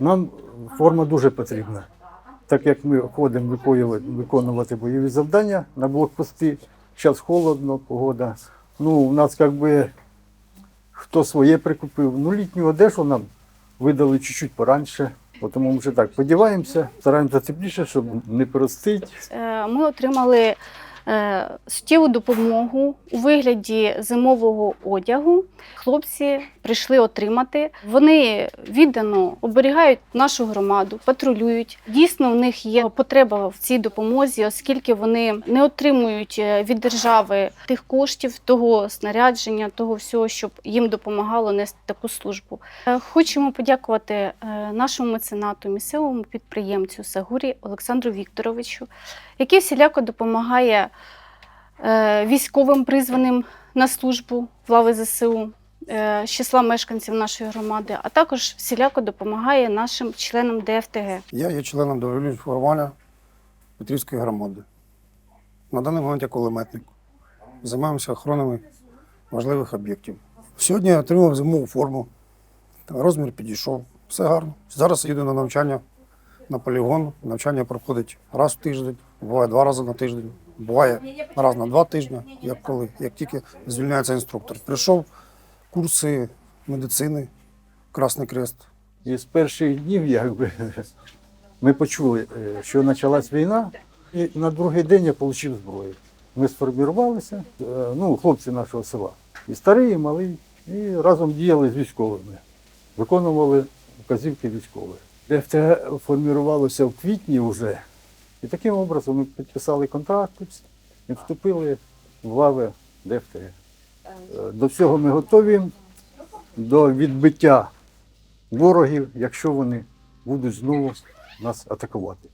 Нам форма дуже потрібна. Так як ми ходимо виконувати, бойові завдання на блокпости, зараз холодно, погода. Ну, у нас якби хто своє прикупив. Ну, літню одежу нам видали чуть-чуть пораньше. Тому ми вже так сподіваємося, стараємося тепліше, щоб не простити. Е, Ми отримали суттєву допомогу у вигляді зимового одягу. Хлопці прийшли отримати. Вони віддано оберігають нашу громаду, патрулюють. Дійсно, в них є потреба в цій допомозі, оскільки вони не отримують е, від держави тих коштів, того снарядження, того всього, щоб їм допомагало нести таку службу. Е, Хочемо подякувати е, нашому меценату, місцевому підприємцю Сагурі Олександру Вікторовичу, який всіляко допомагає е, військовим призваним на службу в лави ЗСУ е, з числа мешканців нашої громади, а також всіляко допомагає нашим членам ДФТГ. Я є членом добровільного формування Петрівської громади. На даний момент я кулеметник. Займаємося охоронами важливих об'єктів. Сьогодні я отримав зимову форму. Розмір підійшов. Все гарно. Зараз їду на навчання на полігон. Навчання проходить раз в тиждень, буває два рази на тиждень, буває раз на два тижні, як коли, як тільки звільняється інструктор. Прийшов курси медицини, Красний Крест. І з перших днів якби, ми почули, е, що почалась війна, і на другий день я отримав зброю. Ми сформувалися, е, ну, хлопці нашого села. І старий, і малий, і разом діяли з військовими, виконували вказівки військових. ДФТГ формувалося в квітні вже. І таким образом ми підписали контракт і вступили в лави ДФТГ. Е, До всього ми готові, до відбиття ворогів, якщо вони будуть знову нас атакувати.